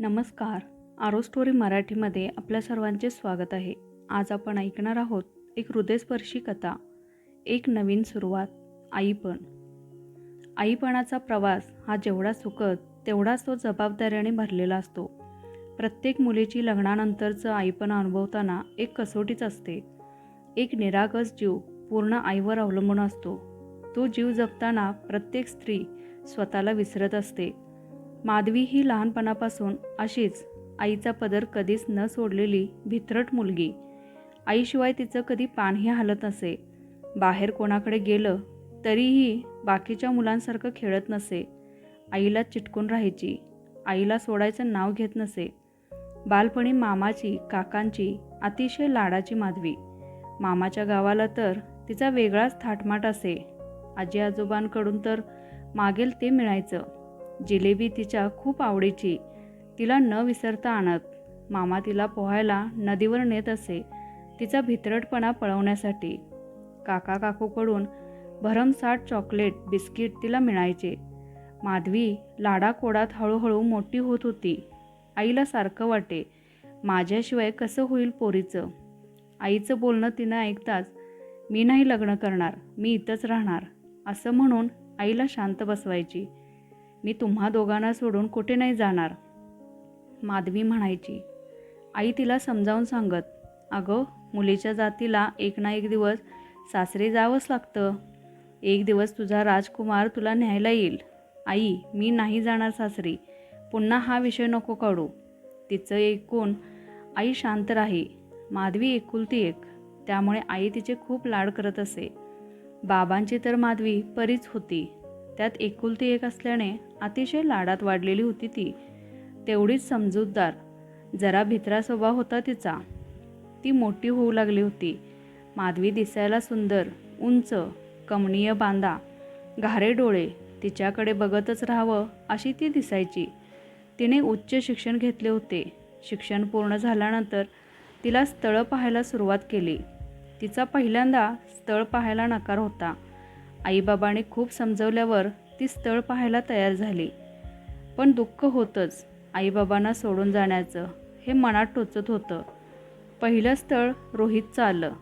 नमस्कार. आरो स्टोरी मराठीमध्ये आपल्या सर्वांचे स्वागत आहे. आज आपण ऐकणार आहोत एक हृदयस्पर्शी कथा एक नवीन सुरुवात आईपण. आईपणाचा प्रवास हा जेवढा सुखद तेवढाच तो जबाबदाऱ्याने भरलेला असतो. प्रत्येक मुलीची लग्नानंतरचं आईपण अनुभवताना एक कसोटीच असते. एक निरागस जीव पूर्ण आईवर अवलंबून असतो. तो जीव जगताना प्रत्येक स्त्री स्वतःला विसरत असते. माधवी ही लहानपणापासून अशीच आईचा पदर कधीच न सोडलेली भित्रट मुलगी. आईशिवाय तिचं कधी पानही हलत नसे. बाहेर कोणाकडे गेलं तरीही बाकीच्या मुलांसारखं खेळत नसे. आईला चिटकून राहायची आईला सोडायचं नाव घेत नसे. बालपणी मामाची काकांची अतिशय लाडाची माधवी. मामाच्या गावाला तर तिचा वेगळाच थाटमाट असे. आजी आजोबांकडून तर मागेल ते मिळायचं. जिलेबी तिच्या खूप आवडीची. तिला न विसरता आणत. मामा तिला पोहायला नदीवर नेत असे. तिचा भितरटपणा पळवण्यासाठी. काका काकूकडून भरमसाठ चॉकलेट बिस्किट तिला मिळायचे. माधवी लाडाकोडात हळूहळू मोठी होत होती. आईला सारखं वाटे. माझ्याशिवाय कसं होईल पोरीचं? आईचं बोलणं तिनं ऐकताच मी नाही लग्न करणार. मी इथंच राहणार. असं म्हणून आईला शांत बसवायची. मी तुम्हा दोघांना सोडून कुठे नाही जाणार? माधवी म्हणायची. आई तिला समजावून सांगत अगं मुलीच्या जातीला एक ना एक दिवस सासरे जावंच लागतं. एक दिवस तुझा राजकुमार तुला न्यायला येईल. आई मी नाही जाणार सासरी. पुन्हा हा विषय नको काढू. तिचं ऐकून आई शांत राही. माधवी एकुलती एक. त्यामुळे आई तिचे खूप लाड करत असे. बाबांची तर माधवी परीच होती. त्यात एकुलती एक असल्याने अतिशय लाडात वाढलेली होती ती. तेवढीच समजूतदार. जरा भित्रा स्वभाव होता तिचा. ती मोठी होऊ लागली होती. माधवी दिसायला सुंदर उंच कमनीय बांधा घारे डोळे तिच्याकडे बघतच राहावं अशी ती दिसायची. तिने उच्च शिक्षण घेतले होते. शिक्षण पूर्ण झाल्यानंतर तिला स्थळं पाहायला सुरुवात केली. तिचा पहिल्यांदा स्थळ पाहायला नकार होता. आईबाबांनी खूप समजवल्यावर ती स्थळ पाहायला तयार झाली. पण दुःख होतंच. आईबाबांना सोडून जाण्याचं हे मनात टोचत होतं. पहिलं स्थळ रोहितचं आलं.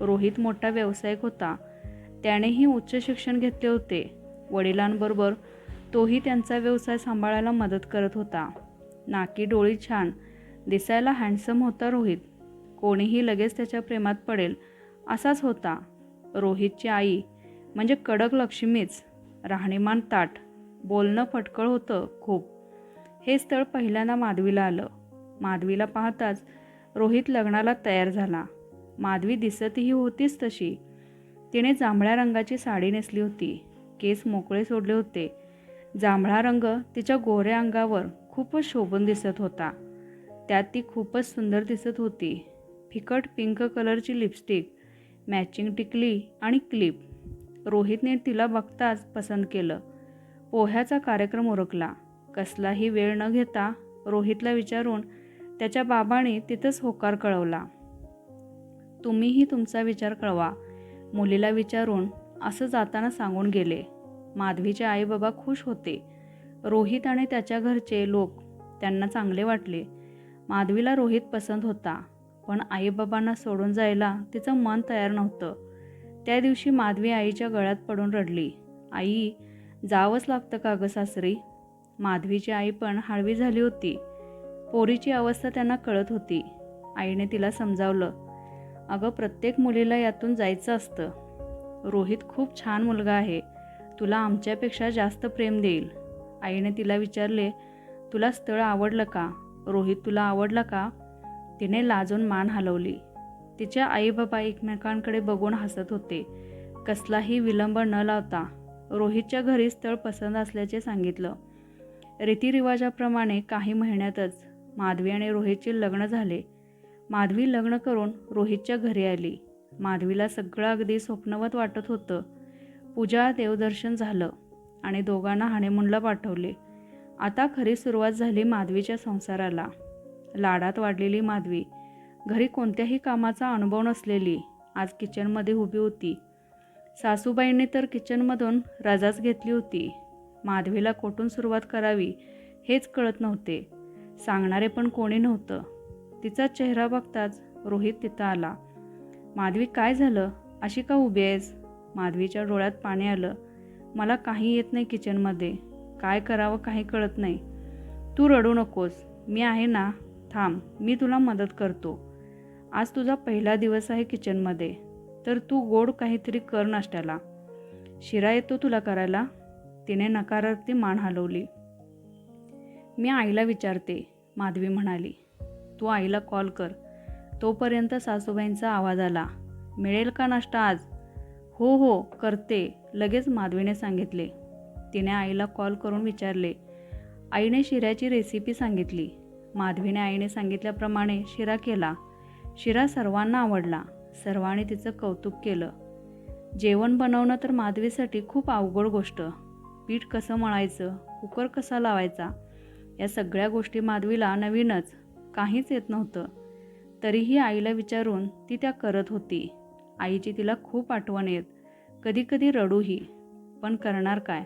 रोहित मोठा व्यावसायिक होता. त्यानेही उच्च शिक्षण घेतले होते. वडिलांबरोबर तोही त्यांचा व्यवसाय सांभाळायला मदत करत होता. नाकी डोळी छान. दिसायला हँडसम होता रोहित. कोणीही लगेच त्याच्या प्रेमात पडेल असाच होता. रोहितची आई म्हणजे कडक लक्ष्मीच राहणीमान ताट बोलणं फटकळ होतं खूप. हे स्थळ पहिल्यांदा माधवीला आलं. माधवीला पाहताच रोहित लग्नाला तयार झाला. माधवी दिसतही होतीच तशी. तिने जांभळ्या रंगाची साडी नेसली होती. केस मोकळे सोडले होते. जांभळा रंग तिच्या गोऱ्या अंगावर खूपच शोभून दिसत होता. त्यात ती खूपच सुंदर दिसत होती. फिकट पिंक कलरची लिपस्टिक मॅचिंग टिकली आणि क्लिप. रोहितने तिला बघताच पसंत केलं. पोह्याचा कार्यक्रम उरकला. कसलाही वेळ न घेता रोहितला विचारून त्याच्या बाबाने तिथंच होकार कळवला. तुम्हीही तुमचा विचार कळवा. मुलीला विचारून असं जाताना सांगून गेले. माधवीचे आईबाबा खुश होते. रोहित आणि त्याच्या घरचे लोक त्यांना चांगले वाटले. माधवीला रोहित पसंत होता पण आईबाबांना सोडून जायला तिचं मन तयार नव्हतं. त्या दिवशी माधवी आईच्या गळ्यात पडून रडली. आई जावंच लागतं का गं सासरी? माधवीची आई पण हळवी झाली होती. पोरीची अवस्था त्यांना कळत होती. आईने तिला समजावलं. अगं प्रत्येक मुलीला यातून जायचं असतं. रोहित खूप छान मुलगा आहे. तुला आमच्यापेक्षा जास्त प्रेम देईल. आईने तिला विचारले तुला स्थळ आवडलं का? रोहित तुला आवडला का? तिने लाजून मान हलवली. तिच्या आई बाबा एकमेकांकडे बघून हसत होते. कसलाही विलंब न लावता रोहितच्या घरी स्थळ पसंत असल्याचे सांगितलं. रीतिरिवाजाप्रमाणे काही महिन्यातच माधवी आणि रोहितचे लग्न झाले. माधवी लग्न करून रोहितच्या घरी आली. माधवीला सगळं अगदी स्वप्नवत वाटत होतं. पूजा देवदर्शन झालं आणि दोघांना हनीमूनला पाठवले. आता खरी सुरुवात झाली माधवीच्या संसाराला. लाडात वाढलेली माधवी घरी कोणत्याही कामाचा अनुभव नसलेली आज किचनमध्ये उभी होती. सासूबाईंनी तर किचनमधून रजाच घेतली होती. माधवीला कोठून सुरुवात करावी हेच कळत नव्हते. सांगणारे पण कोणी नव्हतं. तिचा चेहरा बघताच रोहित तिथं आला. माधवी काय झालं? अशी का उभी आहेस? माधवीच्या डोळ्यात पाणी आलं. मला काही येत नाही किचनमध्ये. काय करावं काही कळत नाही. तू रडू नकोस. मी आहे ना. थांब. मी तुला मदत करतो. आज तुझा पहिला दिवस आहे किचनमध्ये. तर तू गोड काहीतरी कर नाश्त्याला. शिरा येतो तुला करायला. तिने नकारार्थी मान हलवली. मी आईला विचारते माधवी म्हणाली तू आईला कॉल कर. तोपर्यंत सासूबाईंचा आवाज आला मिळेल का नाश्ता आज? हो हो करते लगेच माधवीने सांगितले. तिने आईला कॉल करून विचारले. आईने शिऱ्याची रेसिपी सांगितली. माधवीने आईने सांगितल्याप्रमाणे शिरा केला. शिरा सर्वांना आवडला. सर्वांनी तिचं कौतुक केलं. जेवण बनवणं तर माधवीसाठी खूप अवघड गोष्ट. पीठ कसं मळायचं कुकर कसा लावायचा या सगळ्या गोष्टी माधवीला नवीनच काहीच येत नव्हतं. तरीही आईला विचारून ती त्या करत होती. आईची तिला खूप आठवण येत. कधीकधी रडूही. पण करणार काय?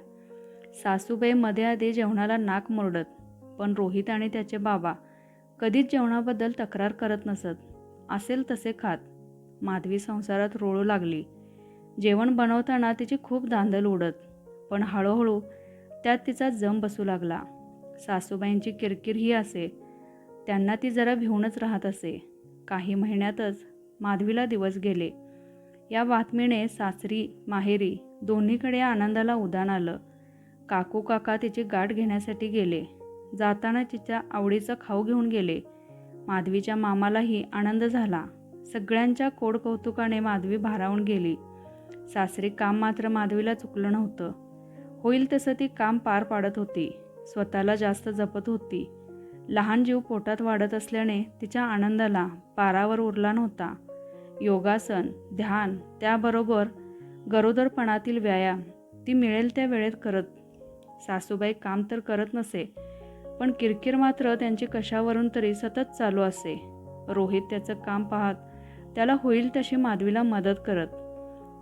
सासूबाई मध्ये आधी जेवणाला नाक मुरडत. पण रोहित आणि त्याचे बाबा कधीच जेवणाबद्दल तक्रार करत नसत. असेल तसे खात. माधवी संसारात रोळू लागली. जेवण बनवताना तिची खूप धांदल उडत. पण हळूहळू त्यात तिचा जम बसू लागला. सासूबाईंची किरकिर ही असे. त्यांना ती जरा भिवूनच राहत असे. काही महिन्यातच माधवीला दिवस गेले. या बातमीने सासरी माहेरी दोन्हीकडे आनंदाला उदान आलं. काकू काका तिची गाठ घेण्यासाठी गेले. जाताना तिच्या आवडीचं खाऊ घेऊन गेले. माधवीच्या मामालाही आनंद झाला. सगळ्यांच्या कोड कौतुकाने माधवी भारावून गेली. सासरी काम मात्र माधवीला चुकलं नव्हतं. होईल तसं ती काम पार पाडत होती. स्वतःला जास्त जपत होती. लहान जीव पोटात वाढत असल्याने तिच्या आनंदाला पारावर उरला नव्हता. योगासन ध्यान त्याबरोबर गरोदरपणातील व्यायाम ती मिळेल त्या वेळेत करत. सासूबाई काम तर करत नसे पण किरकिर मात्र त्यांची कशावरून तरी सतत चालू असे. रोहित त्याचं काम पाहत त्याला होईल तशी माधवीला मदत करत.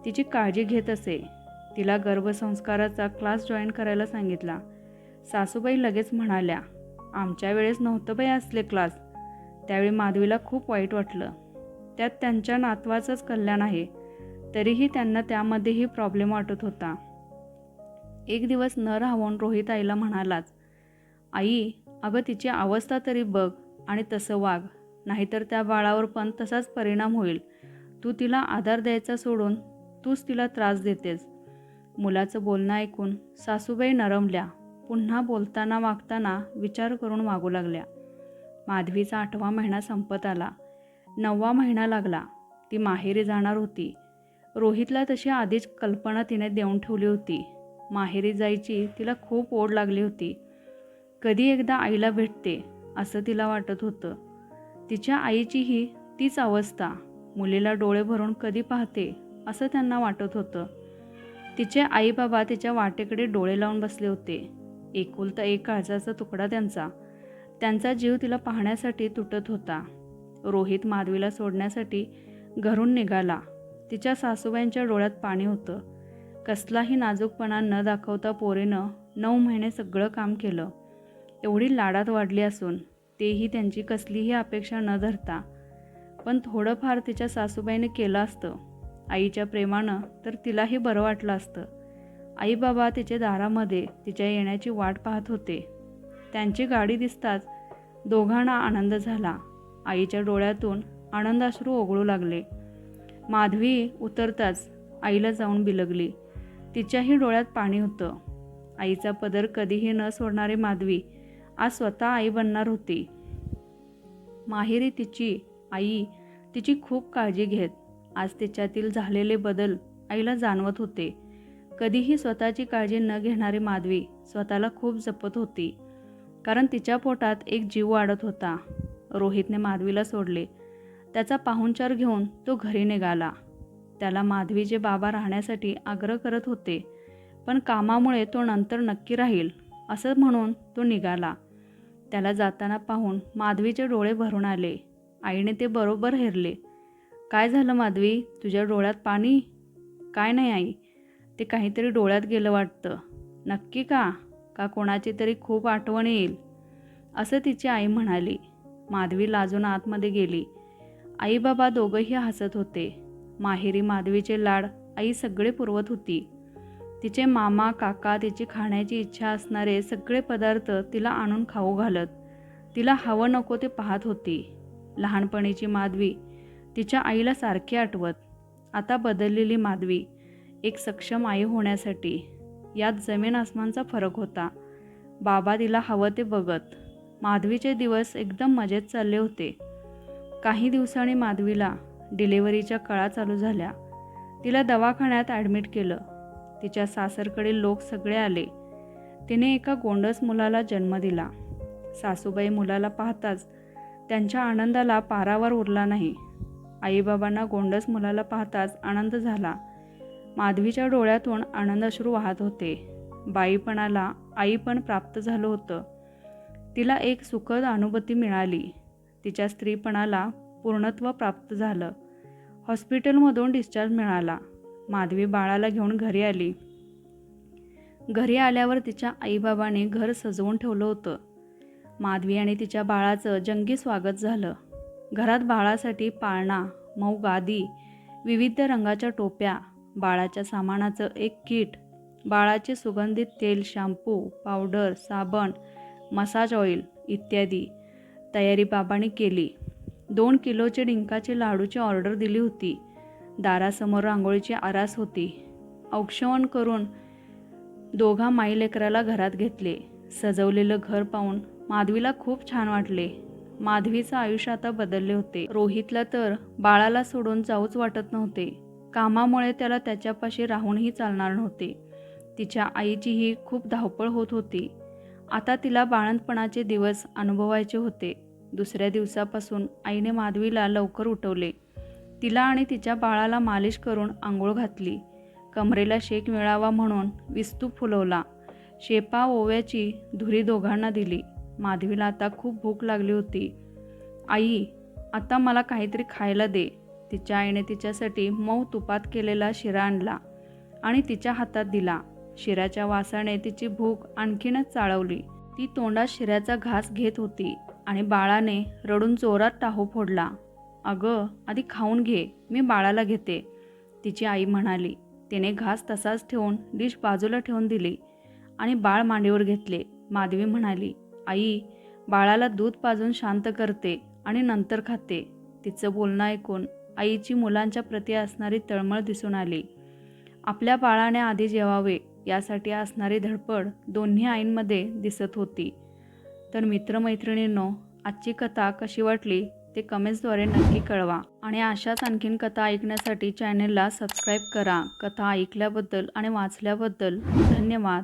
तिची काळजी घेत असे. तिला गर्भसंस्काराचा क्लास जॉईन करायला सांगितला. सासूबाई लगेच म्हणाल्या आमच्या वेळेस नव्हतं बाई असले क्लास त्यावेळी माधवीला खूप वाईट वाटलं. त्यात त्यांच्या नातवाचंच कल्याण आहे. तरीही त्यांना त्यामध्येही प्रॉब्लेम वाटत होता. एक दिवस न राहून रोहित आईला म्हणालाच आई अगं तिची अवस्था तरी बघ आणि तसं वाग. नाहीतर त्या बाळावर पण तसाच परिणाम होईल. तू तिला आधार द्यायचा सोडून तूच तिला त्रास देतेस. मुलाचं बोलणं ऐकून सासूबाई नरमल्या. पुन्हा बोलताना वागताना विचार करून वागू लागल्या. माधवीचा आठवा महिना संपत आला. नववा महिना लागला. ती माहेरी जाणार होती. रोहितला तशी आधीच कल्पना तिने देऊन ठेवली होती. माहेरी जायची तिला खूप ओढ लागली होती. कधी एकदा आईला भेटते असं तिला वाटत होतं. तिच्या आईचीही तीच अवस्था मुलीला डोळे भरून कधी पाहते असं त्यांना वाटत होतं. तिचे आई बाबा तिच्या वाटेकडे डोळे लावून बसले होते. एकुलता एक काळजाचा तुकडा त्यांचा. त्यांचा जीव तिला पाहण्यासाठी तुटत होता. रोहित माधवीला सोडण्यासाठी घरून निघाला. तिच्या सासूबाईंच्या डोळ्यात पाणी होतं. कसलाही नाजूकपणा न दाखवता पोरेनं नऊ महिने सगळं काम केलं. एवढी लाडात वाढली असून तेही त्यांची कसलीही अपेक्षा न धरता. पण थोडंफार तिच्या सासूबाईने केलं असतं. आईच्या प्रेमानं तर तिलाही बरं वाटलं असतं. आई बाबा तिच्या दारामध्ये तिच्या येण्याची वाट पाहत होते. त्यांची गाडी दिसताच दोघांना आनंद झाला. आईच्या डोळ्यातून आनंदाश्रू ओघळू लागले. माधवी उतरताच आईला जाऊन बिलगली. तिच्याही डोळ्यात पाणी होतं. आईचा पदर कधीही न सोडणारी माधवी आज स्वतः आई बनणार होती. माहेरी तिची आई तिची खूप काळजी घेत आज तिच्यातील झालेले बदल आईला जाणवत होते. कधीही स्वतःची काळजी न घेणारी माधवी स्वतःला खूप जपत होती कारण तिच्या पोटात एक जीव वाढत होता. रोहितने माधवीला सोडले. त्याचा पाहुणचार घेऊन तो घरी निघाला. त्याला माधवीचे बाबा राहण्यासाठी आग्रह करत होते पण कामामुळे तो नंतर नक्की राहील असं म्हणून तो निघाला. त्याला जाताना पाहून माधवीचे डोळे भरून आले. आईने ते बरोबर हेरले. काय झालं माधवी? तुझ्या डोळ्यात पाणी? काय नाही आई. ते काहीतरी डोळ्यात गेलं वाटतं. नक्की का? का कोणाची तरी खूप आठवण येईल? असं तिची आई म्हणाली. माधवी लाजून आतमध्ये गेली. आई बाबा दोघंही हसत होते. माहेरी माधवीचे लाड आई सगळे पुरवत होती. तिचे मामा काका तिची खाण्याची इच्छा असणारे सगळे पदार्थ तिला आणून खाऊ घालत. तिला हवं नको ते पाहत होती. लहानपणीची माधवी तिच्या आईला सारखी आठवत. आता बदललेली माधवी एक सक्षम आई होण्यासाठी यात जमीन आसमानचा फरक होता. बाबा तिला हवं ते बघत. माधवीचे दिवस एकदम मजेत चालले होते. काही दिवसांनी माधवीला डिलेवरीच्या कळा चालू झाल्या. तिला दवाखान्यात ॲडमिट केलं. तिच्या सासरकडील लोक सगळे आले. तिने एका गोंडस मुलाला जन्म दिला. सासूबाई मुलाला पाहताच त्यांच्या आनंदाला पारावर उरला नाही. आईबाबांना गोंडस मुलाला पाहताच आनंद झाला. माधवीच्या डोळ्यातून आनंदाश्रू वाहत होते. बाईपणाला आईपण प्राप्त झालं होतं. तिला एक सुखद अनुभूती मिळाली. तिच्या स्त्रीपणाला पूर्णत्व प्राप्त झालं. हॉस्पिटलमधून डिस्चार्ज मिळाला. माधवी बाळाला घेऊन घरी आली. घरी आल्यावर तिच्या आईबाबाने घर सजवून ठेवलं होतं. माधवी आणि तिच्या बाळाचं जंगी स्वागत झालं. घरात बाळासाठी पाळणा मऊ गादी विविध रंगाच्या टोप्या बाळाच्या सामानाचं एक किट बाळाचे सुगंधित तेल शॅम्पू पावडर साबण मसाज ऑइल इत्यादी तयारी बाबांनी केली. दोन किलोचे डिंकाचे लाडूची ऑर्डर दिली होती. दारासमोर रांगोळीची आरास होती. औक्षवण करून दोघा माई लेकराला घरात घेतले. सजवलेलं घर पाहून माधवीला खूप छान वाटले. माधवीचं आयुष्य आता बदलले होते. रोहितला तर बाळाला सोडून जाऊच वाटत नव्हते. कामामुळे त्याला त्याच्यापाशी राहूनही चालणार नव्हते. तिच्या आईचीही खूप धावपळ होत होती. आता तिला बाळंतपणाचे दिवस अनुभवायचे होते. दुसऱ्या दिवसापासून आईने माधवीला लवकर उठवले. तिला आणि तिच्या बाळाला मालिश करून आंघोळ घातली. कमरेला शेक मिळावा म्हणून विस्तू फुलवला. शेपा ओव्याची धुरी दोघांना दिली. माधवीला आता खूप भूक लागली होती. आई आता मला काहीतरी खायला दे. तिच्या आईने तिच्यासाठी मऊ तुपात केलेला शिरा आणला आणि तिच्या हातात दिला. शिऱ्याच्या वासाने तिची भूक आणखीनच चाळवली. ती तोंडात शिऱ्याचा घास घेत होती आणि बाळाने रडून जोरात टाहू फोडला. अगं आधी खाऊन घे मी बाळाला घेते. तिची आई म्हणाली तिने घास तसाच ठेवून डिश बाजूला ठेवून दिली आणि बाळ मांडीवर घेतले. माधवी म्हणाली आई बाळाला दूध पाजून शांत करते आणि नंतर खाते. तिचं बोलणं ऐकून आईची मुलांच्या प्रती असणारी तळमळ दिसून आली. आपल्या बाळाने आधी जेवावे यासाठी असणारी धडपड दोन्ही आईंमध्ये दिसत होती. तर मित्रमैत्रिणींनो आजची कथा कशी वाटली? ते कमेंट्सद्वारे नक्की कळवा. आणि अशाच आणखीन कथा ऐकण्यासाठी चॅनेलला सबस्क्राईब करा. कथा ऐकल्याबद्दल आणि वाचल्याबद्दल धन्यवाद.